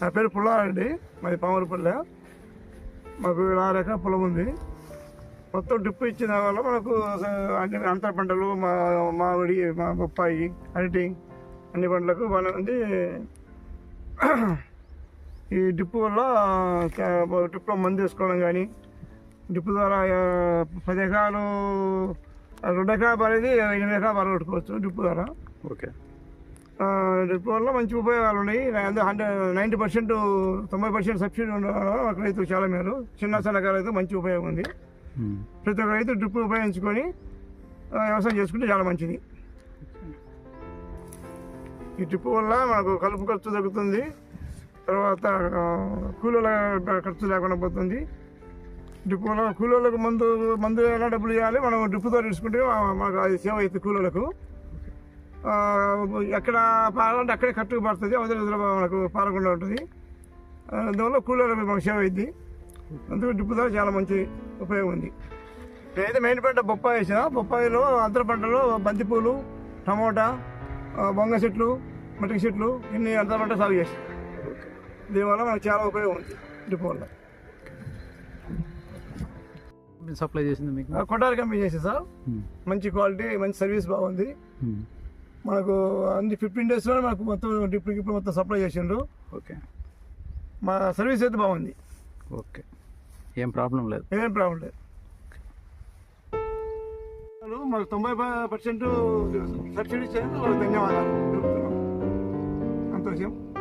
నా పేరు పుల్లారండి మాది పామరపల్లె మాకు ఆరు ఎకరా పొలం ఉంది. మొత్తం డ్రిప్ ఇచ్చిన వల్ల మనకు అన్ని అంతర పంటలు మా మామిడి మా బొప్పాయి అరటి అన్ని పంటలకు బాగానే ఉంది. ఈ డిప్పు వల్ల డ్రిప్లో మందు వేసుకోవడం కానీ డిప్పు ద్వారా పది ఎకరాలు రెండు ఎకరాలు పడేది ఎనిమిది ఎకరాలు పరగొట్టుకోవచ్చు డిప్పు ద్వారా. ఓకే. డ్రిప్ వల్ల మంచి ఉపయోగాలు ఉన్నాయి. హండ్రెడ్ నైంటీ పర్సెంట్ తొంభై పర్సెంట్ సబ్సిడీ ఉండడం వల్ల ఒక రైతు చాలా మేలు. చిన్న సన్నకారు రైతు మంచి ఉపయోగం ఉంది. ప్రతి ఒక్క రైతు డ్రిప్ ఉపయోగించుకొని వ్యవసాయం చేసుకుంటే చాలా మంచిది. ఈ డ్రిప్ వల్ల మనకు కలుపు ఖర్చు తగ్గుతుంది. తర్వాత కూలీల ఖర్చు లేకుండా పోతుంది. డ్రిప్ వల్ల కూలీలకు మందు మందు ఎలా డబ్బులు ఇవ్వాలి. మనం డ్రిప్తో తీసుకుంటే ఆ, మనకు అది సేవ అవుతుంది కూలీలకు ఎక్కడ పాలంటే అక్కడే కట్టుకు పడుతుంది అవతల ఇవతల మనకు పారకుండా ఉంటుంది. అందువల్ల కూలీలకు మనకు సేవ అయింది. అందుకు డ్రిప్ ద్వారా చాలా మంచి ఉపయోగం ఉంది. నేనైతే మెయిన్ పంట బొప్పాయి వేసిన బొప్పాయిలో అంతర పంటలు బంతిపూలు టమోటా బొంగ చెట్లు మట్టిక చెట్లు ఇన్ని అంతర పంట సాగు చేసాం దీనివల్ల మనకు చాలా ఉపయోగం ఉంది డ్రిప్ వల్ల. సప్లై చేసింది మీకు? కొట్టారి కంపెనీ చేసి సార్. మంచి క్వాలిటీ మంచి సర్వీస్ బాగుంది. మనకు అన్ని ఫిఫ్టీన్ డేస్లో మనకు మొత్తం డ్రిప్ గిప్ మొత్తం సప్లై చేసిండ్రు. ఓకే. మా సర్వీస్ అయితే బాగుంది. ఓకే. ఏం ప్రాబ్లం లేదు. ఏం ప్రాబ్లం లేదు. మాకు తొంభై పర్సెంట్ సబ్సిడీ చేయడం ధన్యవాదాలు. తెలుపుతున్నాం సంతోషం